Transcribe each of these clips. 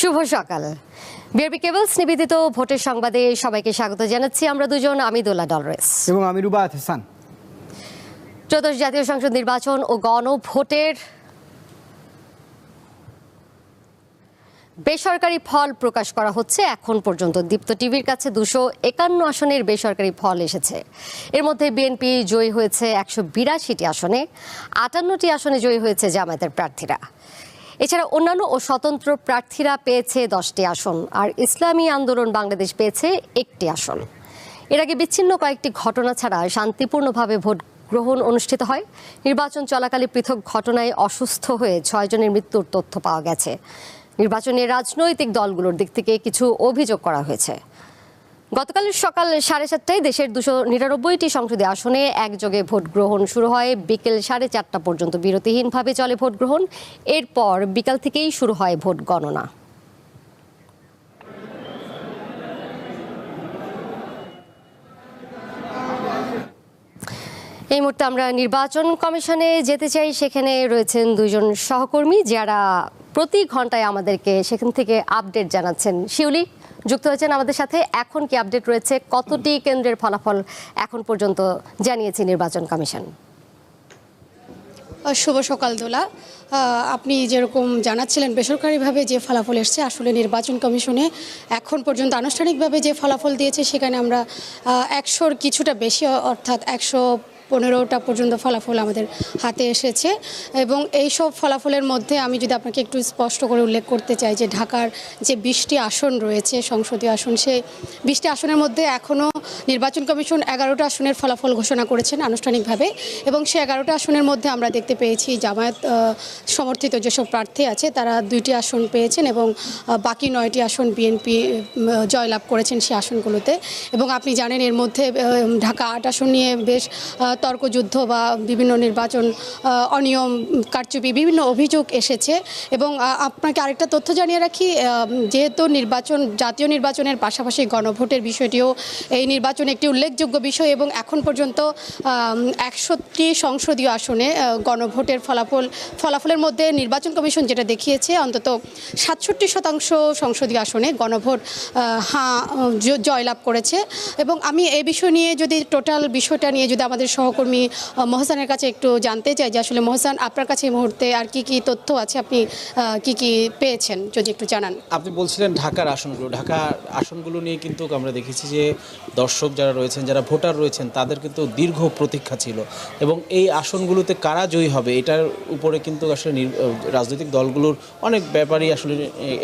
শুভ সকাল। BRB cables নিবেদিত ভোটের সংবাদে সবাইকে স্বাগত জানাচ্ছি। আমরা দুজন আমিদুল্লাহ ডলরেস। এবং আমি রুবাত হাসান। ত্রয়োদশ জাতীয় সংসদ নির্বাচন ও গণভোটের বেসরকারি ফল প্রকাশ করা হচ্ছে। এখন পর্যন্ত দীপ্ত টিভির কাছে দুশো একান্ন আসনের বেসরকারি ফল এসেছে। এর মধ্যে বিএনপি জয়ী হয়েছে একশো বিরাশিটি আসনে। আটান্নটি আসনে জয়ী হয়েছে জামায়াতের প্রার্থীরা। এছাড়া অন্যান্য ও স্বতন্ত্র প্রার্থীরা পেয়েছে দশটি আসন, আর ইসলামী আন্দোলন বাংলাদেশ পেয়েছে একটি আসন। এর আগে বিচ্ছিন্ন কয়েকটি ঘটনা ছাড়া শান্তিপূর্ণভাবে ভোট গ্রহণ অনুষ্ঠিত হয়। নির্বাচন চলাকালে পৃথক ঘটনায় অসুস্থ হয়ে ছয়জনের মৃত্যুর তথ্য পাওয়া গেছে। নির্বাচনে রাজনৈতিক দলগুলোর দিক থেকে কিছু অভিযোগ করা হয়েছে। গতকাল সকাল সাড়ে সাতটায় দেশের দুশো নিরানব্বইটি সংসদীয় আসনে একযোগে ভোট গ্রহণ শুরু হয়। বিকেল সাড়ে চারটা পর্যন্ত বিরতিহীনভাবে চলে ভোট গ্রহণ। এরপর বিকাল থেকেই শুরু হয় ভোট গণনা। এই মুহূর্তে আমরা নির্বাচন কমিশনে যেতে চাই। সেখানে রয়েছেন দুইজন সহকর্মী যারা প্রতি ঘন্টায় আমাদেরকে সেখান থেকে আপডেট জানাচ্ছেন। শিউলি যুক্ত হয়েছেন আমাদের সাথে। এখন কি আপডেট রয়েছে? কতটি কেন্দ্রের ফলাফল এখন পর্যন্ত জানিয়েছে নির্বাচন কমিশন? শুভ সকাল দোলা। আপনি যেরকম জানাচ্ছিলেন, বেসরকারিভাবে যে ফলাফল এসছে, আসলে নির্বাচন কমিশনে এখন পর্যন্ত আনুষ্ঠানিকভাবে যে ফলাফল দিয়েছে, সেখানে আমরা একশোর কিছুটা বেশি অর্থাৎ একশো পনেরোটা পর্যন্ত ফলাফল আমাদের হাতে এসেছে এবং এই সব ফলাফলের মধ্যে আমি যদি আপনাকে একটু স্পষ্ট করে উল্লেখ করতে চাই যে ঢাকার যে বিশটি আসন রয়েছে, সংসদীয় আসন, সেই বিশটি আসনের মধ্যে এখনও নির্বাচন কমিশন এগারোটা আসনের ফলাফল ঘোষণা করেছেন আনুষ্ঠানিকভাবে এবং সেই এগারোটা আসনের মধ্যে আমরা দেখতে পেয়েছি জামায়াত সমর্থিত যেসব প্রার্থী আছে তারা দুইটি আসন পেয়েছেন এবং বাকি নয়টি আসন বিএনপি জয়লাভ করেছেন সেই আসনগুলোতে এবং আপনি জানেন এর মধ্যে ঢাকা আট আসন নিয়ে বেশ তর্কযুদ্ধ বা বিভিন্ন নির্বাচন অনিয়ম, কারচুপি বিভিন্ন অভিযোগ এসেছে এবং আপনাকে আরেকটা তথ্য জানিয়ে রাখি যেহেতু নির্বাচন, জাতীয় নির্বাচনের পাশাপাশি গণভোটের বিষয়টিও এই নির্বাচন একটি উল্লেখযোগ্য বিষয় এবং এখন পর্যন্ত একশোটি সংসদীয় আসনে গণভোটের ফলাফল, ফলাফলের মধ্যে নির্বাচন কমিশন যেটা দেখিয়েছে, অন্তত সাতষট্টি শতাংশ সংসদীয় আসনে গণভোট হাঁ জয়লাভ করেছে এবং আমি এই বিষয় নিয়ে যদি টোটাল বিষয়টা নিয়ে যদি আমাদের সহকর্মী মহসানের কাছে একটু জানতে চাই যে আসলে মহসান, আপনার কাছে এই মুহূর্তে আর কি কি তথ্য আছে? আপনি কি কি পেয়েছেন? যদি একটু জানান। আপনি বলছিলেন ঢাকার আসনগুলো। ঢাকার আসনগুলো নিয়ে কিন্তু আমরা দেখেছি যে দর্শক যারা রয়েছেন, যারা ভোটার রয়েছেন, তাদের কিন্তু দীর্ঘ প্রতীক্ষা ছিল। এবং এই আসনগুলোতে কারা জয়ী হবে, এটার উপরে কিন্তু আসলে রাজনৈতিক দলগুলোর অনেক ব্যাপারই আসলে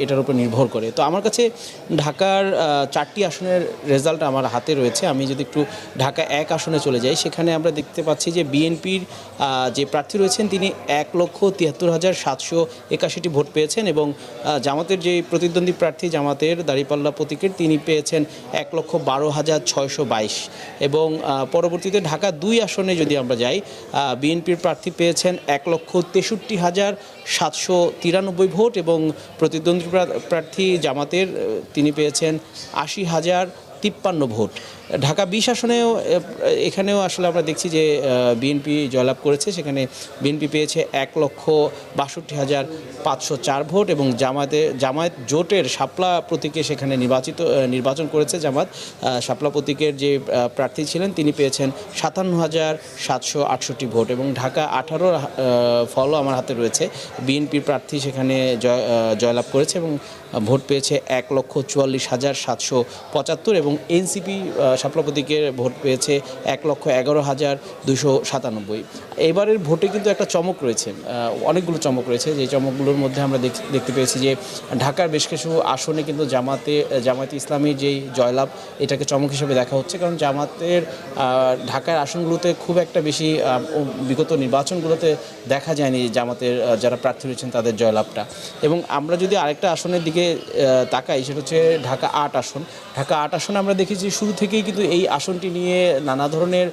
এটার উপর নির্ভর করে। তো আমার কাছে ঢাকার চারটি আসনের রেজাল্ট আমার হাতে রয়েছে। আমি যদি একটু ঢাকা এক আসনে চলে যাই, সেখানে আমরা দেখতে পাচ্ছি যে বিএনপির যে প্রার্থী রয়েছেন তিনি এক লক্ষ তিয়াত্তর হাজার সাতশো একাশিটি ভোট পেয়েছেন এবং জামাতের যে প্রতিদ্বন্দ্বী প্রার্থী জামাতের দাঁড়িপাল্লা প্রতীকের তিনি পেয়েছেন এক লক্ষ বারো হাজার ছয়শো বাইশ। এবং পরবর্তীতে ঢাকা দুই আসনে যদি আমরা যাই বিএনপির প্রার্থী পেয়েছেন এক লক্ষ তেষট্টি হাজার সাতশো তিরানব্বই ভোট এবং প্রতিদ্বন্দ্বী প্রা- প্রার্থী জামাতের তিনি পেয়েছেন আশি হাজার তিপ্পান্ন ভোট। ঢাকা বিশ আসনেও এখানেও আসলে আমরা দেখছি যে বিএনপি জয়লাভ করেছে। সেখানে বিএনপি পেয়েছে এক লক্ষ বাষট্টি হাজার পাঁচশো চার ভোট এবং জামাতে, জামায়াত জোটের শাপলা প্রতীকে সেখানে নির্বাচিত নির্বাচন করেছে জামাত। শাপলা প্রতীকের যে প্রার্থী ছিলেন, তিনি পেয়েছেন সাতান্ন হাজার সাতশো আটষট্টি ভোট এবং ঢাকা আঠারোর ফলও আমার হাতে রয়েছে। বিএনপির প্রার্থী সেখানে জয় জয়লাভ করেছে এবং ভোট পেয়েছে এক লক্ষ চুয়াল্লিশ হাজার সাতশো পঁচাত্তর এবং এনসিপি শাপলা প্রতীকের ভোট পেয়েছে এক লক্ষ এগারো হাজার দুশো সাতানব্বই। এবারের ভোটে কিন্তু একটা চমক রয়েছে অনেকগুলো চমক রয়েছে। যে চমকগুলোর মধ্যে আমরা দেখ- দেখতে পেয়েছি যে ঢাকার বেশ কিছু আসনে কিন্তু জামাতে জামাতে ইসলামীর যেই জয়লাভ, এটাকে চমক হিসেবে দেখা হচ্ছে। কারণ জামাতের ঢাকার আসনগুলোতে খুব একটা বেশি বিগত নির্বাচনগুলোতে দেখা যায়নি জামাতের যারা প্রার্থী রয়েছেন তাদের জয়লাভটা। এবং আমরা যদি আরেকটা আসনের দিকে তাকাই, সেটা হচ্ছে ঢাকা আট আসন। ঢাকা আট আসনে আমরা দেখেছি শুরু থেকেই কিন্তু এই আসনটি নিয়ে নানা ধরনের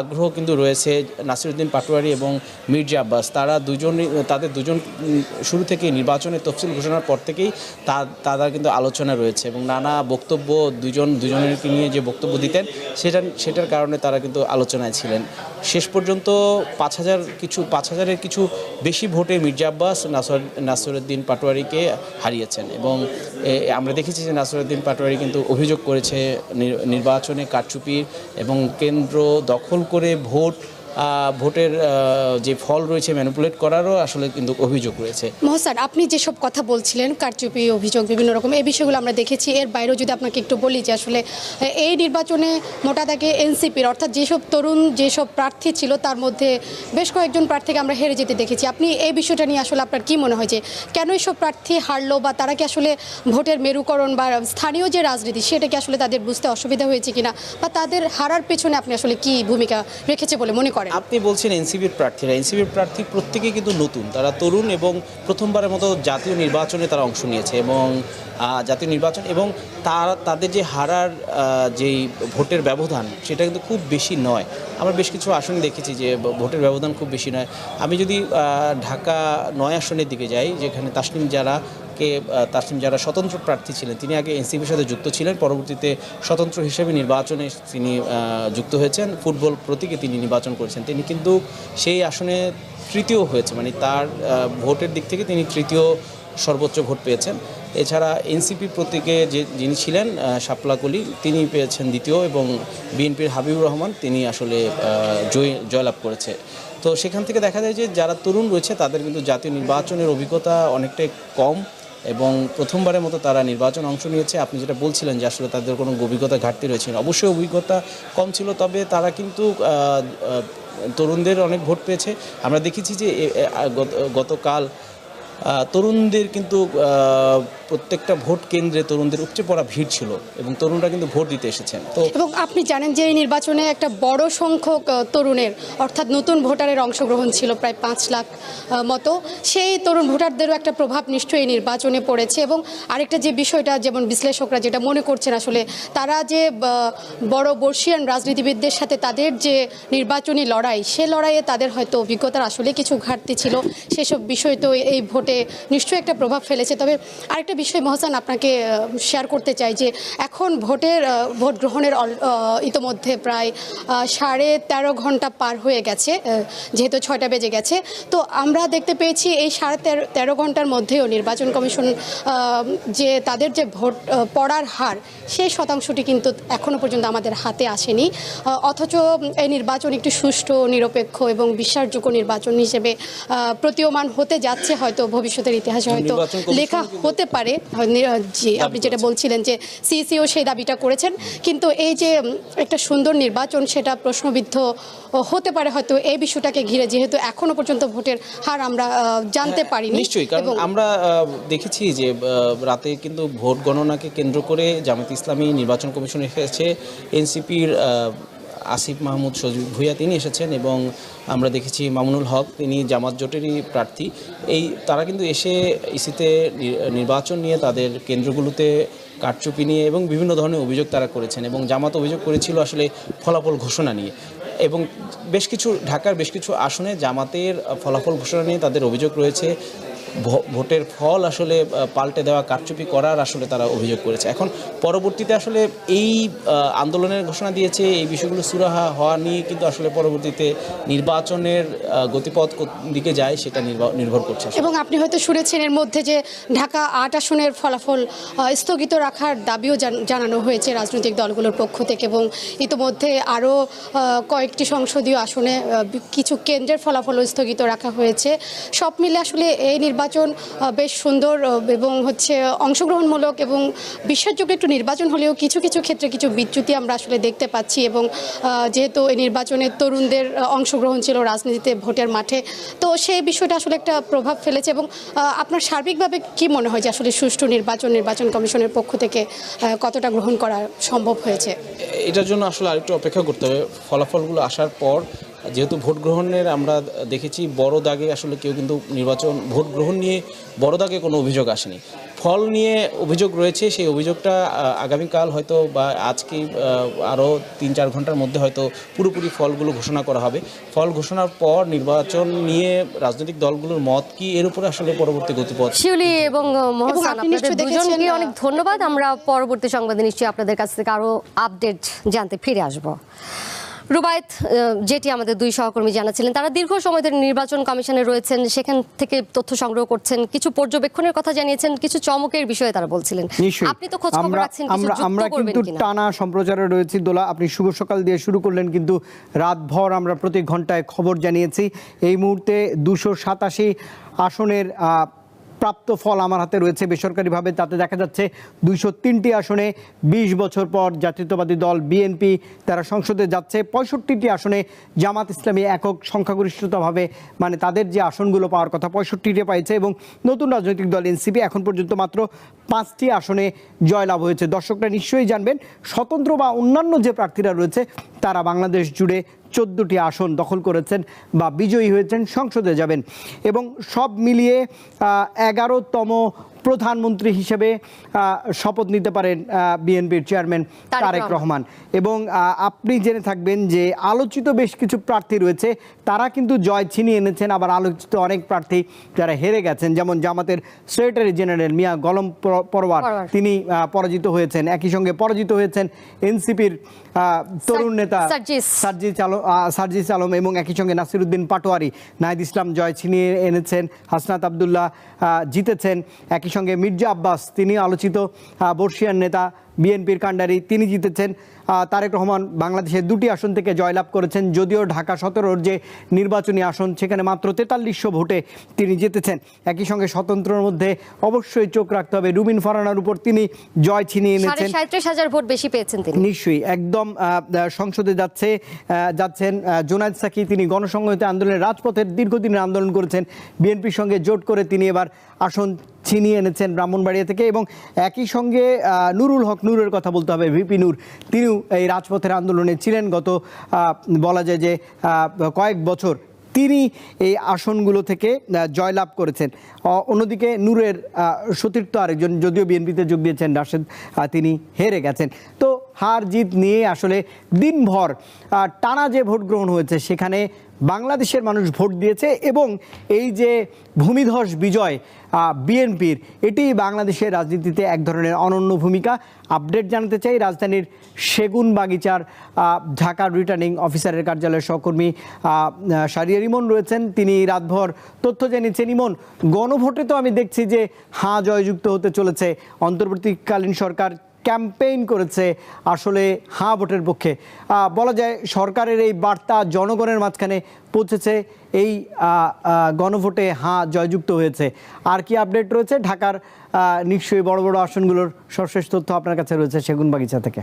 আগ্রহ কিন্তু রয়েছে নাসিরুদ্দিন পাটোয়ারি এবং মির্জা আব্বাস। তারা দুজনই তাদের দুজন শুরু থেকেই নির্বাচনের তফসিল ঘোষণার পর থেকেই তা, তাদের কিন্তু আলোচনা রয়েছে এবং নানা বক্তব্য দুজন, দুজনেরকে নিয়ে যে বক্তব্য দিতেন, সেটা, সেটার কারণে তারা কিন্তু আলোচনায় ছিলেন। শেষ পর্যন্ত পাঁচ হাজার কিছু, পাঁচ হাজারের কিছু বেশি ভোটে মির্জা আব্বাস নাসর, নাসরুদ্দিন পাটোয়ারিকে হারিয়েছেন এবং আমরা দেখেছি যে নাসরুদ্দিন পাটোয়ারি কিন্তু অভিযোগ করেছে নির- নির্বাচনে কারচুপির এবং কেন্দ্র দখল করে ভোট ভোটের যে ফল রয়েছে ম্যানিপুলেট করারও আসলে কিন্তু অভিযোগ রয়েছে। মহসান, আপনি যেসব কথা বলছিলেন, কারচুপি অভিযোগ, বিভিন্ন রকম, এই বিষয়গুলো আমরা দেখেছি। এর বাইরেও যদি আপনাকে একটু বলি যে আসলে এই নির্বাচনে মোটা দাগে এনসিপির, অর্থাৎ যেসব তরুণ, যেসব প্রার্থী ছিল, তার মধ্যে বেশ কয়েকজন প্রার্থীকে আমরা হেরে যেতে দেখেছি। আপনি এই বিষয়টা নিয়ে আসলে আপনার কি মনে হয় যে, কেন এসব প্রার্থী হারলো বা তারা কি আসলে ভোটের মেরুকরণ বা স্থানীয় যে রাজনীতি, সেটা কি আসলে তাদের বুঝতে অসুবিধা হয়েছে কিনা? বা তাদের হারার পেছনে আপনি আসলে কি ভূমিকা রেখেছে বলে মনে করেন? আপনি বলছেন এনসিবির প্রার্থীরা। এনসিবির প্রার্থী প্রত্যেকেই কিন্তু নতুন। তারা তরুণ এবং প্রথমবারের মতো জাতীয় নির্বাচনে তারা অংশ নিয়েছে এবং জাতীয় নির্বাচন এবং তার, তাদের যে হারার যেই ভোটের ব্যবধান সেটা কিন্তু খুব বেশি নয়। আমরা বেশ কিছু আসনে দেখেছি যে ভোটের ব্যবধান খুব বেশি নয়। আমি যদি ঢাকা নয় আসনের দিকে যাই, যেখানে তাসনিম যারা কে আহ, তাসনিম যারা স্বতন্ত্র প্রার্থী ছিলেন তিনি আগে এনসিপির সাথে যুক্ত ছিলেন পরবর্তীতে স্বতন্ত্র হিসেবে নির্বাচনে তিনি যুক্ত হয়েছেন ফুটবল প্রতীকে তিনি নির্বাচন করেছেন। তিনি কিন্তু সেই আসনে তৃতীয় হয়েছে মানে তার ভোটের দিক থেকে তিনি তৃতীয় সর্বোচ্চ ভোট পেয়েছেন। এছাড়া এনসিপি প্রতীকে যে যিনি ছিলেন আহ, শাপলা কলি তিনি পেয়েছেন দ্বিতীয় এবং বিএনপির হাবিবুর রহমান তিনি আসলে জয় জয়লাভ করেছে। তো সেখান থেকে দেখা যায় যে যারা তরুণ রয়েছে তাদের কিন্তু জাতীয় নির্বাচনের অভিজ্ঞতা অনেকটাই কম। এবং প্রথমবারের মতো তারা নির্বাচন অংশ নিয়েছে। আপনি যেটা বলছিলেন যে আসলে তাদের কোনো অভিজ্ঞতা ঘাটতি রয়েছে। অবশ্যই অভিজ্ঞতা কম ছিল, তবে তারা কিন্তু তরুণদের অনেক ভোট পেয়েছে। আমরা দেখেছি যে গতকাল তরুণদের কিন্তু প্রত্যেকটা ভোট কেন্দ্রে তরুণদের উপচে পড়া ভিড় ছিল এবং তরুণরা কিন্তু ভোট দিতে এসেছেন। তো এবং আপনি জানেন যে এই নির্বাচনে একটা বড় সংখ্যক তরুণের, অর্থাৎ নতুন ভোটারের অংশগ্রহণ ছিল প্রায় পাঁচ লাখ মতো। সেই তরুণ ভোটারদেরও একটা প্রভাব নিশ্চয়ই এই নির্বাচনে পড়েছে এবং আরেকটা যে বিষয়টা, যেমন বিশ্লেষকরা যেটা মনে করছেন আসলে, তারা যে বড় বর্ষিয়ান রাজনীতিবিদদের সাথে তাদের যে নির্বাচনী লড়াই, সে লড়াইয়ে তাদের হয়তো অভিজ্ঞতার আসলে কিছু ঘাটতি ছিল। সেসব বিষয় তো এই ভোটে নিশ্চয়ই একটা প্রভাব ফেলেছে। তবে আরেকটা বিষয় মহসান, আপনাকে শেয়ার করতে চাই যে এখন ভোটের ভোট গ্রহণের ইতোমধ্যে প্রায় সাড়ে তেরো ঘণ্টা পার হয়ে গেছে যেহেতু ছয়টা বেজে গেছে। তো আমরা দেখতে পেয়েছি এই সাড়ে তেরো ঘণ্টার মধ্যেও নির্বাচন কমিশন যে তাদের যে ভোট পড়ার হার, সেই শতাংশটি কিন্তু এখনও পর্যন্ত আমাদের হাতে আসেনি। অথচ এই নির্বাচন একটি সুষ্ঠু, নিরপেক্ষ এবং বিশ্বাসযোগ্য নির্বাচন হিসেবে প্রতীয়মান হতে যাচ্ছে হয়তো ভবিষ্যতের ইতিহাসে হয়তো লেখা হতে পারে। জি আপনি যেটা বলছিলেন যে সিসিও সেই দাবিটা করেছেন। কিন্তু এই যে একটা সুন্দর নির্বাচন সেটা প্রশ্নবিদ্ধ হতে পারে হয়তো এই বিষয়টাকে ঘিরে যেহেতু এখনও পর্যন্ত ভোটের হার আমরা জানতে পারিনি। নিশ্চয়ই কারণ আমরা দেখেছি যে রাতে কিন্তু ভোট গণনাকে কেন্দ্র করে জামাত ইসলামী নির্বাচন কমিশন এসেছে এনসিপির আসিফ মাহমুদ সজিব ভুইয়া তিনি এসেছেন এবং আমরা দেখেছি মামুনুল হক, তিনি জামাত জোটেরই প্রার্থী। এই তারা কিন্তু এসে ইসিতে নির্বাচন নিয়ে তাদের কেন্দ্রগুলোতে কারচুপি নিয়ে এবং বিভিন্ন ধরনের অভিযোগ তারা করেছেন এবং জামাত অভিযোগ করেছিল আসলে ফলাফল ঘোষণা নিয়ে। এবং বেশ কিছু, ঢাকার বেশ কিছু আসনে জামাতের ফলাফল ঘোষণা নিয়ে তাদের অভিযোগ রয়েছে। ভোটের ফল আসলে পাল্টে দেওয়া, কারচুপি করার আসলে তারা অভিযোগ করেছে। এখন পরবর্তীতে আসলে এই আন্দোলনের ঘোষণা দিয়েছে, এই বিষয়গুলো সুরাহা হওয়া নিয়ে কিন্তু আসলে পরবর্তীতে নির্বাচনের গতিপথ দিকে যায় সেটা নির্ভর করছে এবং আপনি হয়তো শুনেছেন এর মধ্যে যে ঢাকা আট আসনের ফলাফল স্থগিত রাখার দাবিও জানানো হয়েছে রাজনৈতিক দলগুলোর পক্ষ থেকে এবং ইতোমধ্যে আরও কয়েকটি সংসদীয় আসনে কিছু কেন্দ্রের ফলাফলও স্থগিত রাখা হয়েছে। সব মিলে আসলে এই নির্বাচন আহ, বেশ সুন্দর এবং হচ্ছে অংশগ্রহণমূলক এবং বিশ্বাসযোগ্য একটু নির্বাচন হলেও কিছু কিছু ক্ষেত্রে কিছু বিচ্যুতি আমরা আসলে দেখতে পাচ্ছি এবং যেহেতু এই নির্বাচনে তরুণদের অংশগ্রহণ ছিল রাজনীতিতে ভোটের মাঠে তো সেই বিষয়টা আসলে একটা প্রভাব ফেলেছে এবং আপনার সার্বিকভাবে কি মনে হয় যে আসলে সুষ্ঠু নির্বাচন নির্বাচন কমিশনের পক্ষ থেকে কতটা গ্রহণ করা সম্ভব হয়েছে? এটার জন্য আসলে আরেকটু অপেক্ষা করতে হবে। ফলাফলগুলো আসার পর যেহেতু ভোট গ্রহণের আমরা দেখেছি বড় দাগে আসলে কেউ কিন্তু নির্বাচন ভোট গ্রহণ নিয়ে বড় দাগে কোনো অভিযোগ আসেনি। ফল নিয়ে অভিযোগ রয়েছে সেই অভিযোগটা আগামীকাল হয়তো বা আজকে আরও তিন চার ঘণ্টার মধ্যে হয়তো পুরোপুরি ফলগুলো ঘোষণা করা হবে। ফল ঘোষণার পর নির্বাচন নিয়ে রাজনৈতিক দলগুলোর মত কি এর উপরে আসলে পরবর্তী গতিপথ? শিউলি এবং দুজনকে অনেক ধন্যবাদ। আমরা পরবর্তী সংবাদে নিশ্চয়ই আপনাদের কাছ থেকে আরও আপডেট জানতে ফিরে আসব। রুবায়েত যেটি আমাদের দুই সহকর্মী জানাচ্ছিলেন তারা দীর্ঘ সময় ধরে নির্বাচন কমিশনে রয়েছেন সেখান থেকে তথ্য সংগ্রহ করছেন কিছু পর্যবেক্ষণের কথা জানিয়েছেন কিছু চমকের বিষয়ে তারা বলছিলেন। আপনি তো খোঁজ খবর রাখছেন কিছু আমরা আমরা কিন্তু টানা সম্প্রচারে রয়েছি দোলা আপনি শুভ সকাল দিয়ে শুরু করলেন কিন্তু রাতভর আমরা প্রতি ঘন্টায় খবর জানিয়েছি। এই মুহূর্তে দুশো সাতাশি আসনের আহ, প্রাপ্ত ফল আমার হাতে রয়েছে বেসরকারিভাবে, তাতে দেখা যাচ্ছে দুইশো তিনটি আসনে ২০ বছর পর জাতীয়তাবাদী দল বিএনপি, তারা সংসদে যাচ্ছে। পঁয়ষট্টিটি আসনে জামাত ইসলামী একক সংখ্যাগরিষ্ঠতাভাবে মানে তাদের যে আসনগুলো পাওয়ার কথা পঁয়ষট্টিটি পাইছে এবং নতুন রাজনৈতিক দল এনসিপি, এখন পর্যন্ত মাত্র পাঁচটি আসনে জয়লাভ হয়েছে। দর্শকরা নিশ্চয়ই জানবেন, স্বতন্ত্র বা অন্যান্য যে প্রার্থীরা রয়েছে, তারা বাংলাদেশ জুড়ে চোদ্দোটি আসন দখল করেছেন বা বিজয়ী হয়েছেন সংসদে যাবেন। এবং সব মিলিয়ে এগারোতম প্রধানমন্ত্রী হিসেবে শপথ নিতে পারেন বিএনপির চেয়ারম্যান তারেক রহমান। এবং আপনি জেনে থাকবেন যে আলোচিত বেশ কিছু প্রার্থী রয়েছে তারা কিন্তু জয় ছিনিয়ে এনেছেন। আবার আলোচিত অনেক প্রার্থী যারা হেরে গেছেন যেমন জামাতের সেক্রেটারি জেনারেল মিয়া গলম পরওয়ার। তিনি পরাজিত হয়েছেন। একই সঙ্গে পরাজিত হয়েছেন এনসিপির তরুণ নেতা সার্জিস। আলম সার্জিস আলম এবং একই সঙ্গে নাসিরুদ্দিন পাটোয়ারি। নাহিদ ইসলাম জয় ছিনিয়ে এনেছেন হাসনাত আবদুল্লাহ জিতেছেন। একই সঙ্গে মির্জা আব্বাস তিনি আলোচিত বর্ষিয়ান নেতা। বিএনপির কাণ্ডারি তিনি জিতেছেন। তারেক রহমান বাংলাদেশের দুটি আসন থেকে জয়লাভ করেছেন যদিও ঢাকা সতেরোর যে নির্বাচনী আসন সেখানে মাত্র তেতাল্লিশশো ভোটে তিনি জিতেছেন। একই সঙ্গে স্বতন্ত্রের মধ্যে অবশ্যই চোখ রাখতে হবে রুবিন ফরানার উপর তিনি জয় ছিনিয়ে এনেছেন। সাঁত্রিশ হাজার ভোট বেশি পেয়েছেন তিনি। নিশ্চয়ই একদম সংসদে যাচ্ছে যাচ্ছেন জোনায়েদ সাকি তিনি গণসংহতি আন্দোলনের রাজপথের দীর্ঘদিনের আন্দোলন করেছেন। বিএনপির সঙ্গে জোট করে তিনি এবার আসন ছিনিয়ে এনেছেন ব্রাহ্মণবাড়িয়া থেকে এবং একই সঙ্গে নুরুল হক নূরের কথা বলতে হবে। ভিপি নূর, তিনিও এই রাজপথের আন্দোলনে ছিলেন গত বলা যায় যে কয়েক বছর। তিনি এই আসনগুলো থেকে জয়লাভ করেছেন। অন্যদিকে নূরের সতীর্থ আরেকজন, যদিও বিএনপিতে যোগ দিয়েছেন রাশেদ তিনি হেরে গেছেন। তো হার জিত নিয়ে আসলে দিনভর টানা যে ভোট গ্রহণ হয়েছে, সেখানে বাংলাদেশের মানুষ ভোট দিয়েছে এবং এই যে ভূমিধস বিজয় বিএনপির, এটি বাংলাদেশের রাজনীতিতে এক ধরনের অনন্য ভূমিকা। আপডেট জানাতে চাই রাজধানীর সেগুন বাগিচার ঢাকার রিটার্নিং অফিসারের কার্যালয়ের সহকর্মী সারিয়ার ইমন রয়েছেন। তিনি রাতভর তথ্য জানিয়েছেন, ইমন, গণভোটে তো আমি দেখছি যে হাঁ জয়যুক্ত হতে চলেছে। অন্তর্বর্তীকালীন সরকার ক্যাম্পেইন করেছে আসলে হাঁ ভোটের পক্ষে। বলা যায় সরকারের এই বার্তা জনগণের মাঝখানে পৌঁছেছে, এই গণভোটে হাঁ জয়যুক্ত হয়েছে। আর কি আপডেট রয়েছে? ঢাকার নিশ্চয়ই বড় বড় আসনগুলোর সর্বশেষ তথ্য আপনার কাছে রয়েছে সেগুন বাগিচা থেকে।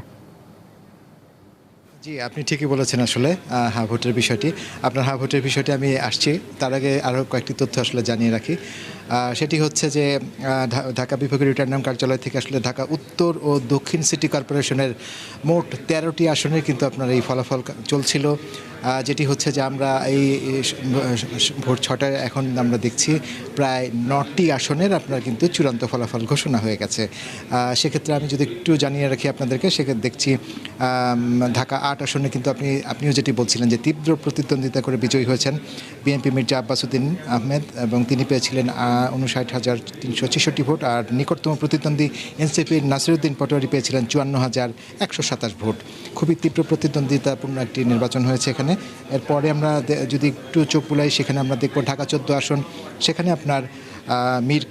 জি, আপনি ঠিকই বলেছেন আসলে হ্যাঁ ভোটের বিষয়টি। আপনার হা ভোটের বিষয়টি আমি আসছি। তার আগে আরও কয়েকটি তথ্য আসলে জানিয়ে রাখি। সেটি হচ্ছে যে ঢাকা বিভাগীয় রিটার্নিং কার্যালয় থেকে আসলে ঢাকা উত্তর ও দক্ষিণ সিটি কর্পোরেশনের মোট তেরোটি আসনে কিন্তু আপনার এই ফলাফল চলছিল। যেটি হচ্ছে যে আমরা এই ভোট ছটায় এখন আমরা দেখছি প্রায় নটি আসনের আপনার কিন্তু চূড়ান্ত ফলাফল ঘোষণা হয়ে গেছে। সেক্ষেত্রে আমি যদি একটু জানিয়ে রাখি আপনাদেরকে, সেক্ষেত্রে দেখছি ঢাকা আট আসনে কিন্তু আপনি, আপনিও যেটি বলছিলেন যে তীব্র প্রতিদ্বন্দ্বিতা করে বিজয়ী হয়েছেন বিএনপি মির্জা আব্বাসুদ্দিন আহমেদ এবং তিনি পেয়েছিলেন উনষাট হাজার তিনশো ছেষট্টি ভোট আর নিকটতম প্রতিদ্বন্দ্বী এনসিপির নাসিরুদ্দিন পটোয়ারি পেয়েছিলেন চুয়ান্ন হাজার একশো সাতাশ ভোট। খুবই তীব্র প্রতিদ্বন্দ্বিতাপূর্ণ একটি নির্বাচন হয়েছে এখানে। এরপরে আমরা যদি একটু চোখ বুলাই, সেখানে আমরা দেখব ঢাকা চোদ্দ আসন। সেখানে আপনার মীর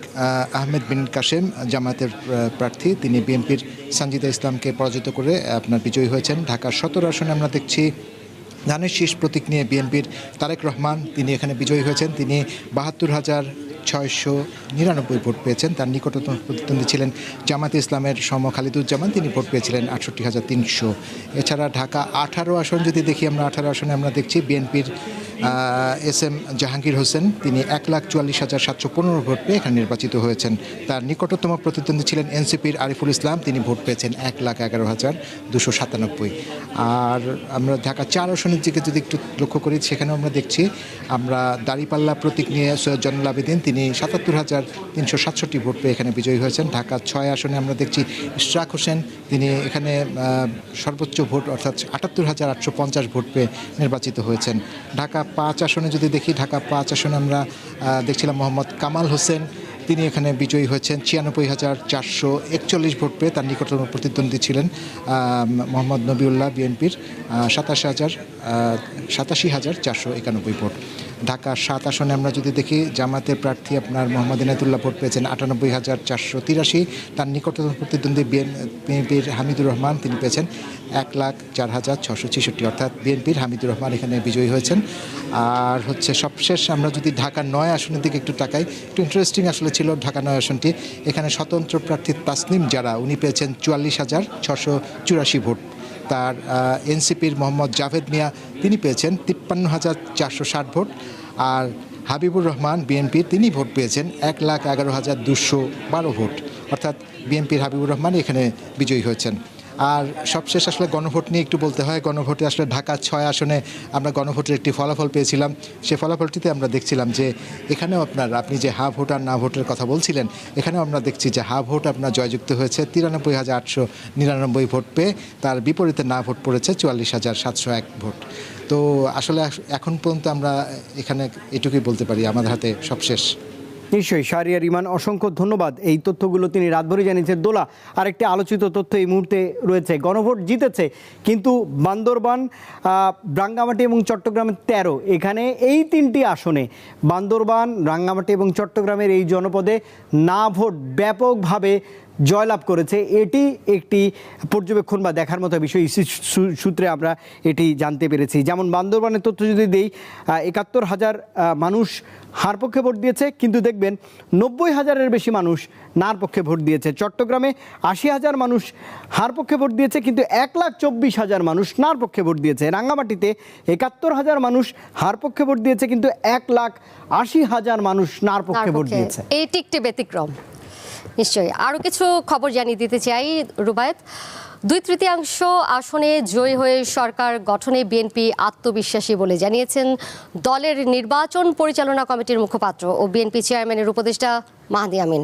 আহমেদ বিন কাশেম জামাতের প্রার্থী। তিনি বিএনপির সঞ্জিদা ইসলামকে পরাজিত করে আপনার বিজয়ী হয়েছেন। ঢাকার সতেরো আসনে আমরা দেখছি ধানের শীষ প্রতীক নিয়ে বিএনপির তারেক রহমান। তিনি এখানে বিজয়ী হয়েছেন। তিনি বাহাত্তর হাজার ছয়শো নিরানব্বই ভোট পেয়েছেন। তার নিকটতম প্রতিদ্বন্দ্বী ছিলেন জামাতে ইসলামের সম খালিদুজ্জামান। তিনি ভোট পেয়েছিলেন আটষট্টি হাজার তিনশো। এছাড়া ঢাকা আঠারো আসন যদি দেখি আমরা, আঠারো আসনে আমরা দেখছি বিএনপির এস এম জাহাঙ্গীর হোসেন। তিনি এক লাখ চুয়াল্লিশ হাজার সাতশো পনেরো ভোট পেয়ে এখানে নির্বাচিত হয়েছেন। তার নিকটতম প্রতিদ্বন্দ্বী ছিলেন এনসিপির আরিফুল ইসলাম। তিনি ভোট পেয়েছেন এক লাখ এগারো হাজার দুশো সাতানব্বই। আর আমরা ঢাকা চার আসনের দিকে যদি একটু লক্ষ্য করি, সেখানেও আমরা দেখছি, আমরা দাড়িপাল্লা প্রতীক নিয়ে সৈয়দ জনুল আবেদিন তিনি সাতাত্তর হাজার তিনশো সাতষট্টি ভোট পেয়ে এখানে বিজয়ী হয়েছেন। ঢাকা ছয় আসনে আমরা দেখছি ইশরাক হোসেন। তিনি এখানে সর্বোচ্চ ভোট অর্থাৎ আটাত্তর হাজার আটশো পঞ্চাশ ভোট পেয়ে নির্বাচিত হয়েছেন। ঢাকা পাঁচ আসনে যদি দেখি, ঢাকা পাঁচ আসনে আমরা দেখছিলাম মোহাম্মদ কামাল হোসেন। তিনি এখানে বিজয়ী হয়েছেন। ছিয়ানব্বই হাজার চারশো একচল্লিশ ভোট পেয়ে তার নিকটতম প্রতিদ্বন্দ্বী ছিলেন মোহাম্মদ নবিউল্লাহ বিএনপির সাতাশ হাজার সাতাশি হাজার চারশো একানব্বই ভোট। ঢাকা সাত আসনে আমরা যদি দেখি, জামাতের প্রার্থী আপনার মোহাম্মদ ইনায়তুল্লাহ ভোট পেয়েছেন আটানব্বই হাজার চারশো তিরাশি। তার নিকটতম প্রতিদ্বন্দ্বী বিএনপির হামিদুর রহমান তিনি পেয়েছেন এক লাখ চার হাজার ছশো ছেষট্টি, অর্থাৎ বিএনপির হামিদুর রহমান এখানে বিজয়ী হয়েছেন। আর হচ্ছে সবশেষ আমরা যদি ঢাকা নয় আসনের দিকে একটু তাকাই, একটু ইন্টারেস্টিং আসলে ছিল ঢাকা নয় আসনটি। এখানে স্বতন্ত্র প্রার্থী তাসনিম যারা, উনি পেয়েছেন চুয়াল্লিশ হাজার ছশো চুরাশি ভোট। তার এনসিপির মোহাম্মদ জাভেদ মিয়া, তিনি পেয়েছেন তিপ্পান্ন হাজার চারশো ষাট ভোট। আর হাবিবুর রহমান বিএনপির তিনি ভোট পেয়েছেন এক লাখ এগারো হাজার দুশো বারো ভোট। অর্থাৎ বিএনপির হাবিবুর রহমান এখানে বিজয়ী হয়েছেন। আর সবশেষ আসলে গণভোট নিয়ে একটু বলতে হয়, গণভোটে আসলে ঢাকা ছয় আসনে আমরা গণভোটের একটি ফলাফল পেয়েছিলাম। সেই ফলাফলটিতে আমরা দেখছিলাম যে এখানেও আপনার, আপনি যে হা ভোট আর না ভোটের কথা বলছিলেন, এখানেও আমরা দেখছি যে হা ভোট আপনার জয়যুক্ত হয়েছে, তিরানব্বই হাজার আটশো নিরানব্বই ভোট পেয়ে তার বিপরীতে না ভোট পড়েছে চুয়াল্লিশ হাজার সাতশো এক ভোট। তো আসলে এখন পর্যন্ত আমরা এখানে এটুকুই বলতে পারি, আমাদের হাতে সবশেষ। নিশ্চয়ই শাহরিয়ার ইমান অসংখ্য ধন্যবাদ। এই তথ্যগুলো তিনি রাতভরে জানিয়েছেন। দোলা, আরেকটি আলোচিত তথ্য এই মুহূর্তে রয়েছে। গণভোট জিতেছে, কিন্তু বান্দরবান রাঙ্গামাটি এবং চট্টগ্রামের তেরো। এখানে এই তিনটি আসনে বান্দরবান, রাঙ্গামাটি এবং চট্টগ্রামের এই জনপদে না ভোট। ব্যাপকভাবে জয়লাভ করেছে। এটি একটি পর্যবেক্ষণ বা দেখার মতো বিষয়। ইসি সূত্রে আমরা এটি জানতে পেরেছি। যেমন বান্দরবানের তথ্য যদি দেই একাত্তর হাজার মানুষ হার পক্ষে ভোট দিয়েছে। কিন্তু দেখবেন নব্বই হাজারের বেশি মানুষ নার পক্ষে ভোট দিয়েছে। চট্টগ্রামে আশি হাজার মানুষ হার পক্ষে ভোট দিয়েছে কিন্তু এক লাখ চব্বিশ হাজার মানুষ নার পক্ষে ভোট দিয়েছে। রাঙ্গামাটিতে একাত্তর হাজার মানুষ হার পক্ষে ভোট দিয়েছে কিন্তু এক লাখ আশি হাজার মানুষ নার পক্ষে ভোট দিয়েছে। এটি একটি ব্যতিক্রম। নিশ্চয়ই। আরও কিছু খবর জানিয়ে দিতে চাই, রুবায়ত। দুই তৃতীয়াংশ আসনে জয়ী হয়ে সরকার গঠনে বিএনপি আত্মবিশ্বাসী বলে জানিয়েছেন। দলের নির্বাচন পরিচালনা কমিটির মুখপাত্র ও বিএনপি চেয়ারম্যানের উপদেষ্টা মাহাদি আমিন।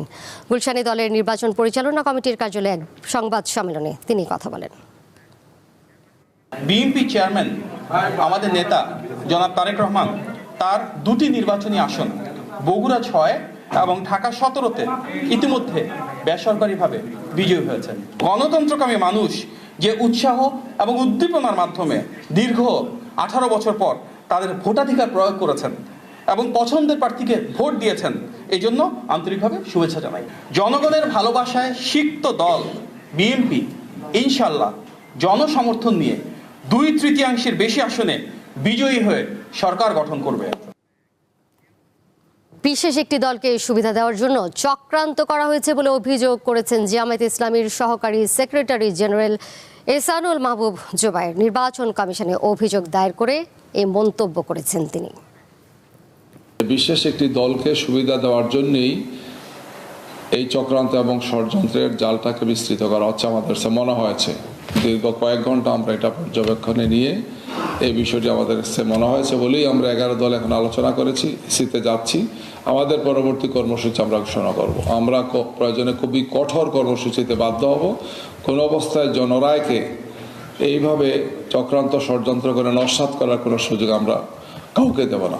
গুলশানে দলের নির্বাচন পরিচালনা কমিটির কার্যালয়ে এক সংবাদ সম্মেলনে তিনি কথা বলেন। বিএনপি চেয়ারম্যান, আমাদের নেতা জনাব তারেক রহমান, তার দুটি নির্বাচনী আসন, বগুড়া ছয় এবং ঢাকা সতেরোতে ইতিমধ্যে বেসরকারিভাবে বিজয়ী হয়েছেন। গণতন্ত্রকামী মানুষ যে উৎসাহ এবং উদ্দীপনার মাধ্যমে দীর্ঘ আঠারো বছর পর তাদের ভোটাধিকার প্রয়োগ করেছেন এবং পছন্দের প্রার্থীকে ভোট দিয়েছেন এই জন্য আন্তরিকভাবে শুভেচ্ছা জানাই। জনগণের ভালোবাসায় সিক্ত দল, বিএনপি ইনশাল্লাহ জনসমর্থন নিয়ে দুই তৃতীয়াংশের বেশি আসনে বিজয়ী হয়ে সরকার গঠন করবে। বিশেষ একটি দলকে সুবিধা দেওয়ার জন্য চক্রান্ত করা হয়েছে বলে অভিযোগ করেছেন জামায়াত ইসলামীর সহকারী সেক্রেটারি জেনারেল এসানুল মাহবুব জোবায়ের। নির্বাচন কমিশনে অভিযোগ দায়ের করে এই মন্তব্য করেছেন তিনি। বিশেষ একটি দলকে সুবিধা দেওয়ার জন্যই এই চক্রান্ত এবং ষড়যন্ত্রের জালটাকে বিস্তৃত করা হচ্ছে আমাদের মনে হয়েছে, দীর্ঘ কয়েক ঘণ্টা আমরা এটা পর্যবেক্ষণে নিয়ে এই বিষয়টি আমাদের কাছে মনে হয়েছে বলেই আমরা এগারো দল এখন আলোচনা করেছি সিতে যাচ্ছি। আমাদের পরবর্তী কর্মসূচি আমরা ঘোষণা করব। আমরা প্রয়োজনে খুবই কঠোর কর্মসূচিতে বাধ্য হব। কোনো অবস্থায় জনরায়কে এইভাবে চক্রান্ত ষড়যন্ত্র করে নস্বাত করার কোনো সুযোগ আমরা কাউকে দেব না।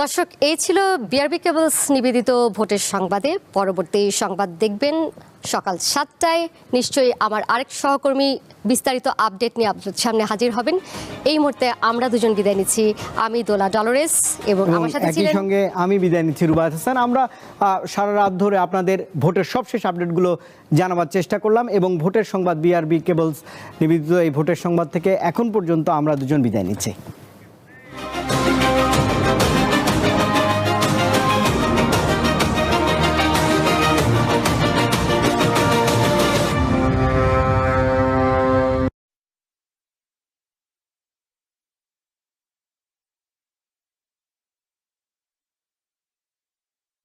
দর্শক, এই ছিল বিআরবি কেবলস নিবেদিত ভোটের সংবাদে। পরবর্তী সংবাদ দেখবেন। সকাল সাতটায়। নিশ্চয়ই আমার আরেক সহকর্মী বিস্তারিত আপডেট নিয়ে আপনাদের সামনে হাজির হবেন। এই মুহূর্তে আমরা দুজন বিদায় নিচ্ছি। আমি দোলা ডলরেস এবং আমার সাথে একই ছিলেন সঙ্গে আমি বিদায় নিচ্ছি রুবায়ত হাসান। আমরা সারা রাত ধরে আপনাদের ভোটের সবশেষ আপডেটগুলো জানাবার চেষ্টা করলাম এবং ভোটের সংবাদ বিআরবি কেবলস নিবেদিত এই ভোটের সংবাদ থেকে এখন পর্যন্ত আমরা দুজন বিদায় নিচ্ছি।